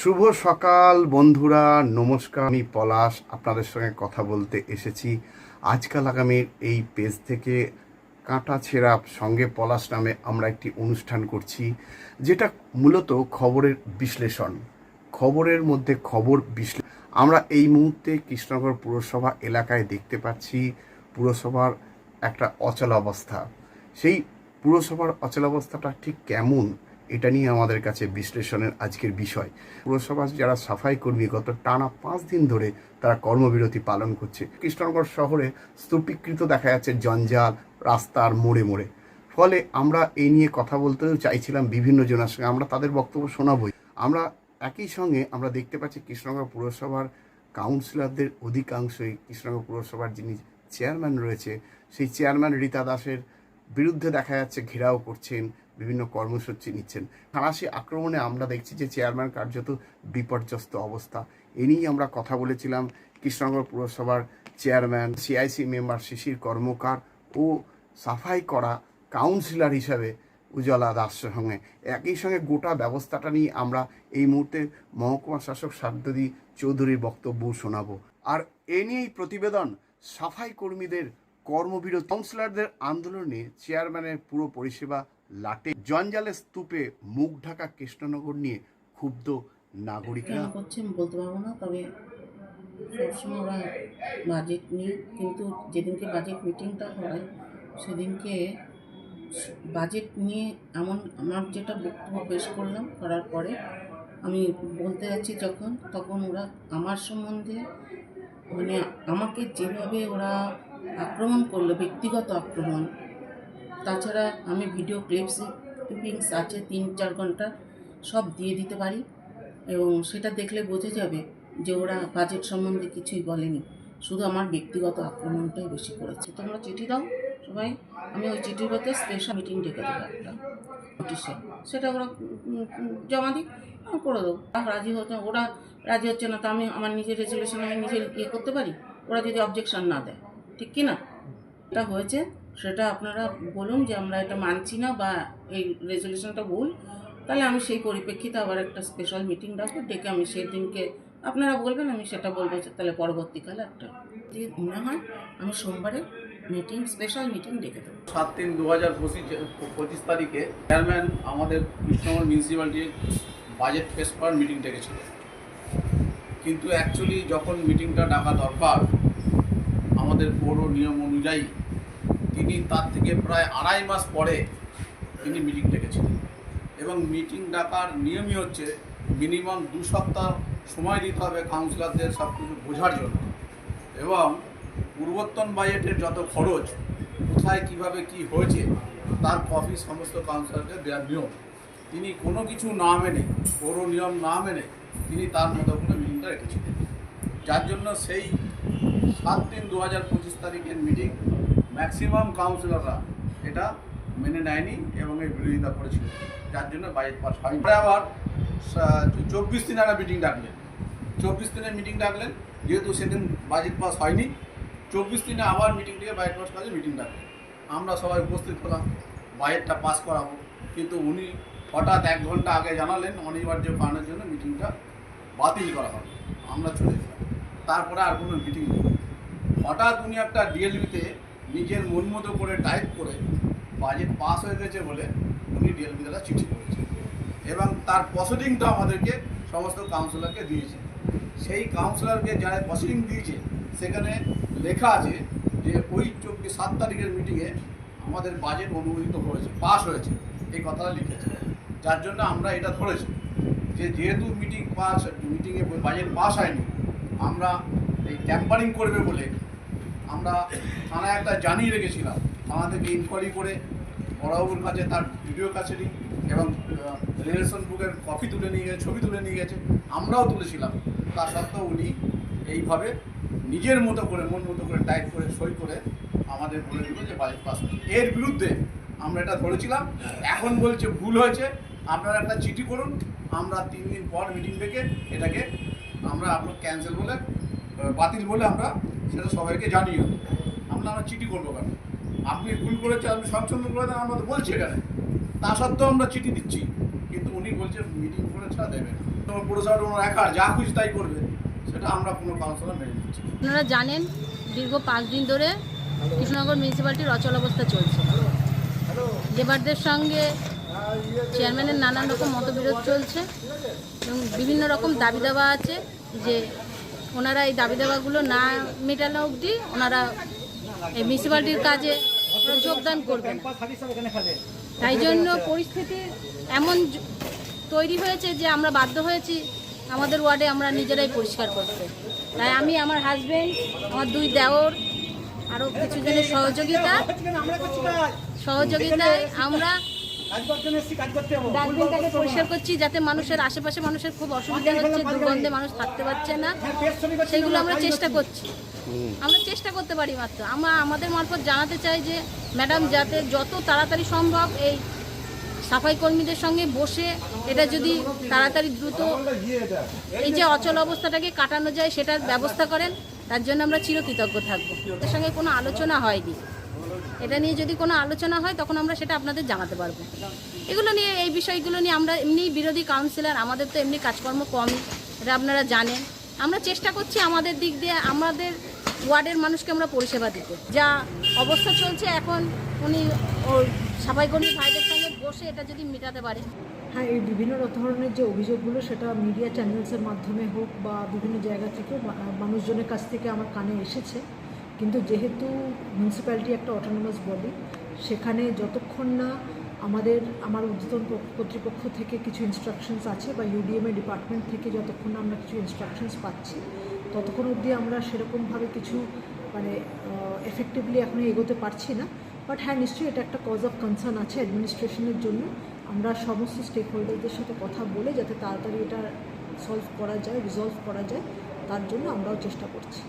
শুভ সকাল, বন্ধুরা। নমস্কার, আমি পলাশ। আপনাদের সঙ্গে কথা বলতে এসেছি। আজকাল আগামীর এই পেজ থেকে কাঁটা ছেঁড়া সঙ্গে পলাশ নামে আমরা একটি অনুষ্ঠান করছি, যেটা মূলত খবরের বিশ্লেষণ। খবরের মধ্যে খবর বিশ্লেষণ আমরা এই মুহূর্তে কৃষ্ণনগর পুরসভা এলাকায় দেখতে পাচ্ছি, পুরসভার একটা অচল অবস্থা সেই পুরসভার অচলাবস্থাটা ঠিক কেমন? এটা নিয়ে আমাদের কাছে বিশ্লেষণের আজকের বিষয়। পুরসভার যারা সাফাই কর্মী, গত টানা পাঁচ দিন ধরে তারা কর্মবিরতি পালন করছে। কৃষ্ণনগর শহরে স্তূপীকৃত দেখা যাচ্ছে জঞ্জাল রাস্তার মোড়ে মোড়ে। ফলে আমরা এই নিয়ে কথা বলতেও চাইছিলাম বিভিন্ন জনের সঙ্গে। আমরা তাদের বক্তব্য শোনাবই। আমরা একই সঙ্গে আমরা দেখতে পাচ্ছি কৃষ্ণনগর পুরসভার কাউন্সিলরদের অধিকাংশই কৃষ্ণনগর পুরসভার যিনি চেয়ারম্যান রয়েছে, সেই চেয়ারম্যান রীতা দাসের বিরুদ্ধে দেখা যাচ্ছে ঘেরাও করছেন। বিভিন্ন কর্মসূচি নিচ্ছেন। খালাসি আক্রমণে আমরা দেখছি যে চেয়ারম্যান কার্যত বিপর্যস্ত অবস্থা। এ নিয়েই আমরা কথা বলেছিলাম কৃষ্ণনগর পুরসভার chairman, CIC member Shishir Karmakar ও সাফাই করা কাউন্সিলর হিসাবে উজ্জ্বলা দাসের সঙ্গে। একই সঙ্গে গোটা ব্যবস্থাটা নিয়ে আমরা এই মুহূর্তে মহকুমা শাসক সাদ্যদি চৌধুরীর বক্তব্য শোনাবো। আর এ নিয়েই প্রতিবেদন, সাফাই কর্মীদের কর্মবিরতি। কাউন্সিলরদের আন্দোলনে চেয়ারম্যানের পুরো পরিষেবা লাটে জঞ্জালের স্তূপে মুখ ঢাকা কৃষ্ণনগর নিয়ে ক্ষুব্ধ নাগরিকরা। কেন করছে আমি বলতে পারব না, তবে সবসময় ওরা বাজেট নিয়ে, কিন্তু যেদিনকে বাজেট মিটিংটা হয়, সেদিনকে বাজেট নিয়ে এমন আমার যেটা বক্তব্য পেশ করলাম, করার পরে আমি বলতে যাচ্ছি যখন, তখন ওরা আমার সম্বন্ধে মানে আমাকে যেভাবে ওরা আক্রমণ করল, ব্যক্তিগত আক্রমণ তাছাড়া আমি ভিডিও ক্লিপস ক্লিপিংস আছে তিন চার ঘণ্টা সব দিয়ে দিতে পারি। এবং সেটা দেখলে বোঝা যাবে যে ওরা বাজেট সম্বন্ধে কিছুই বলেনি। শুধু আমার ব্যক্তিগত আক্রমণটাই বেশি করেছে। তোমরা চিঠি দাও সবাই। আমি ওই চিঠির মধ্যে স্পেশাল মিটিং ডেকে দেবো একটা নোটিশে সেটা ওরা জমা দিই আমি করে দেবো। রাজি হচ্ছে, ওরা রাজি হচ্ছে না, তো আমি আমার নিজের রেজলিউশন আমি নিজের ইয়ে করতে পারি? ওরা যদি অবজেকশন না দেয়, ঠিক কি না এটা হয়েছে। সেটা আপনারা বলুন যে আমরা এটা মানছি না বা এই রেজলিউশনটা ভুল, তাহলে আমি সেই পরিপ্রেক্ষিতে আবার একটা স্পেশাল মিটিং ডাকবো, ডেকে আমি সেই দিনকে আপনারা বলবেন, আমি সেটা বলব তাহলে পরবর্তীকালে একটা। মনে হয়, আমি সোমবারে মিটিং স্পেশাল মিটিং ডেকে দেবো। সাত তিন দু হাজার পঁচিশ পঁচিশ তারিখে চেয়ারম্যান আমাদের কৃষ্ণনগর মিউনিসিপ্যালিটির বাজেট পেশ করার মিটিং ডেকেছিল। কিন্তু অ্যাকচুয়ালি যখন মিটিংটা ডাকা দরকার, আমাদের পৌর নিয়ম অনুযায়ী তিনি তার থেকে প্রায় আড়াই মাস পরে তিনি মিটিং ডেকেছিলেন। এবং মিটিং ডাকার নিয়মই হচ্ছে মিনিমাম দু সপ্তাহ সময় দিতে হবে কাউন্সিলরদের সব কিছু বোঝার জন্য। এবং পূর্বতন বাজেটের যত খরচ, কোথায় কীভাবে কি হয়েছে, তার কপি সমস্ত কাউন্সিলরকে দেওয়ার নিয়ম। তিনি কোনো কিছু না মেনে পৌর নিয়ম না মেনে তিনি তার মতো করে মিটিংটা রেখেছিলেন। যার জন্য সেই সাত তিন দু হাজার পঁচিশ তারিখের মিটিং ম্যাক্সিমাম কাউন্সিলররা এটা মেনে নেয়নি এবং এই বিরোধিতা করেছিল। যার জন্য বাজেট পাস হয়নি। আবার চব্বিশ দিন একটা মিটিং ডাকলেন। চব্বিশ দিনের মিটিং ডাকলেন। যেহেতু সেদিন বাজেট পাস হয়নি, চব্বিশ দিনে আবার মিটিং বাজেট পাস কাজে মিটিং ডাকলেন। আমরা সবাই উপস্থিত হলাম বাজেটটা পাস করাবো। কিন্তু উনি হঠাৎ এক ঘণ্টা আগে জানালেন, অনিবার্য কারণের জন্য মিটিংটা বাতিল করা হবে। আমরা চলে গেলাম। তারপরে আর কোনো মিটিং নেই। হঠাৎ উনি একটা ডিএলবিতে নিজের মন মতো করে টাইপ করে বাজেট পাস হয়ে গেছে বলে উনি ডিএলবিতে একটা চিঠি করেছেন। এবং তার প্রসিডিংটা আমাদেরকে সমস্ত কাউন্সিলরকে দিয়েছে। সেই কাউন্সিলরকে যারা প্রসিডিং দিয়েছে, সেখানে লেখা আছে যে ওই চব্বিশ সাত তারিখের মিটিংয়ে আমাদের বাজেট অনুমোদিত হয়েছে পাস হয়েছে, এই কথাটা লিখেছে। যার জন্য আমরা এটা ধরেছি যে যেহেতু মিটিং পাস মিটিংয়ে বাজেট পাস হয়নি, আমরা এই ট্যাম্পারিং করবে বলে আমরা থানায় একটা জানিয়ে রেখেছিলাম। থেকে ইনকোয়ারি করে বড়বাবুর কাছে, তার ভিডিও কাছেরই এবং রিলেশন বুকের কপি তুলে নিয়ে গেছে, ছবি তুলে নিয়ে গেছে, আমরাও তুলেছিলাম। তা সত্ত্বেও উনি এইভাবে নিজের মতো করে, মন মতো করে টাইপ করে, সই করে আমাদের বলে দিল যে বাজেট পাস এর বিরুদ্ধে আমরা এটা ধরেছিলাম। এখন বলছে ভুল হয়েছে। আপনারা একটা চিঠি করুন। আমরা তিন দিন পর মিটিং ডেকে এটাকে আমরা আপনার ক্যান্সেল বলে বাতিল বলে আমরা সেটা সবাইকে দেবো আমরা আমরা চিঠি করব কেন? আপনি ভুল করেছেন, আপনি সংশোধন করে দেন, আমরা তো বলছি এখানে। তা সত্ত্বেও আমরা চিঠি দিচ্ছি। কিন্তু উনি বলছে মিটিং করে ছাড়া দেবে না। পুরসভাটা ওনার একার যা খুশি তাই করবে। সেটা আমরা কোনো কাউন্সিলর মেনে নিচ্ছি আপনারা জানেন, দীর্ঘ পাঁচ দিন ধরে কৃষ্ণনগর মিউনিসিপ্যালিটির অচল অবস্থা চলছে। লেবারদের সঙ্গে চেয়ারম্যানের নানান রকম মতবিরোধ চলছে এবং বিভিন্ন রকম দাবি দাবা আছে যে ওনারা এই দাবি দাবাগুলো না মেটানো অবধি ওনারা এই মিউনিসিপ্যালিটির কাজে যোগদান করবেন। তাই জন্য পরিস্থিতি এমন তৈরি হয়েছে যে আমরা বাধ্য হয়েছি আমাদের ওয়ার্ডে আমরা নিজেরাই পরিষ্কার করতে। তাই আমি, আমার হাজবেন্ড আমার দুই দেওর আরও কিছু জনের সহযোগিতা সহযোগিতায় আমরা ডাস্টবিনটাকে পরিষ্কার করছি যাতে মানুষের আশেপাশে মানুষের খুব অসুবিধা হচ্ছে দুর্গন্ধে মানুষ থাকতে পারছে না। সেগুলো আমরা চেষ্টা করছি। আমরা চেষ্টা করতে পারি মাত্র। আমরা আমাদের মারফত জানাতে চাই যে ম্যাডাম যাতে যত তাড়াতাড়ি সম্ভব এই সাফাই কর্মীদের সঙ্গে বসে এটা যদি তাড়াতাড়ি দ্রুত এই যে অচল অবস্থাটাকে কাটানো যায় সেটার ব্যবস্থা করেন তার জন্য আমরা চিরকৃতজ্ঞ থাকব। এর সঙ্গে কোনো আলোচনা হয়নি। এটা নিয়ে যদি কোনো আলোচনা হয়, তখন আমরা সেটা আপনাদের জানাতে পারব। এগুলো নিয়ে, এই বিষয়গুলো নিয়ে আমরা এমনি বিরোধী কাউন্সিলর আমাদের তো এমনি কাজকর্ম কমই এটা আপনারা জানেন। আমরা চেষ্টা করছি আমাদের দিক দিয়ে, আমাদের ওয়ার্ডের মানুষকে আমরা পরিষেবা দিতে। যা অবস্থা চলছে এখন, উনি ওর সাফাই কর্মী ভাইদের সঙ্গে বসে এটা যদি মেটাতে পারে। হ্যাঁ এই বিভিন্ন ধরনের যে অভিযোগগুলো, সেটা মিডিয়া চ্যানেলসের মাধ্যমে হোক বা বিভিন্ন জায়গা থেকে মানুষজনের কাছ থেকে আমার কানে এসেছে। কিন্তু যেহেতু মিউনিসিপ্যালিটি একটা অটোনোমাস বডি সেখানে যতক্ষণ না আমাদের, আমার ক- কর্তৃপক্ষ থেকে কিছু ইনস্ট্রাকশনস আছে বা ইউডিএমএ ডিপার্টমেন্ট থেকে যতক্ষণ না আমরা কিছু ইনস্ট্রাকশনস পাচ্ছি, ততক্ষণ অবধি আমরা সেরকমভাবে কিছু মানে এফেক্টিভলি এখনও এগোতে পারছি না। বাট হ্যাঁ নিশ্চয়ই এটা একটা কজ অফ কনসার্ন আছে অ্যাডমিনিস্ট্রেশনের জন্য। আমরা সমস্ত স্টেক হোল্ডারদের সাথে কথা বলে যাতে তাড়াতাড়ি এটা সলভ করা যায় রিজলভ করা যায়, তার জন্য আমরাও চেষ্টা করছি।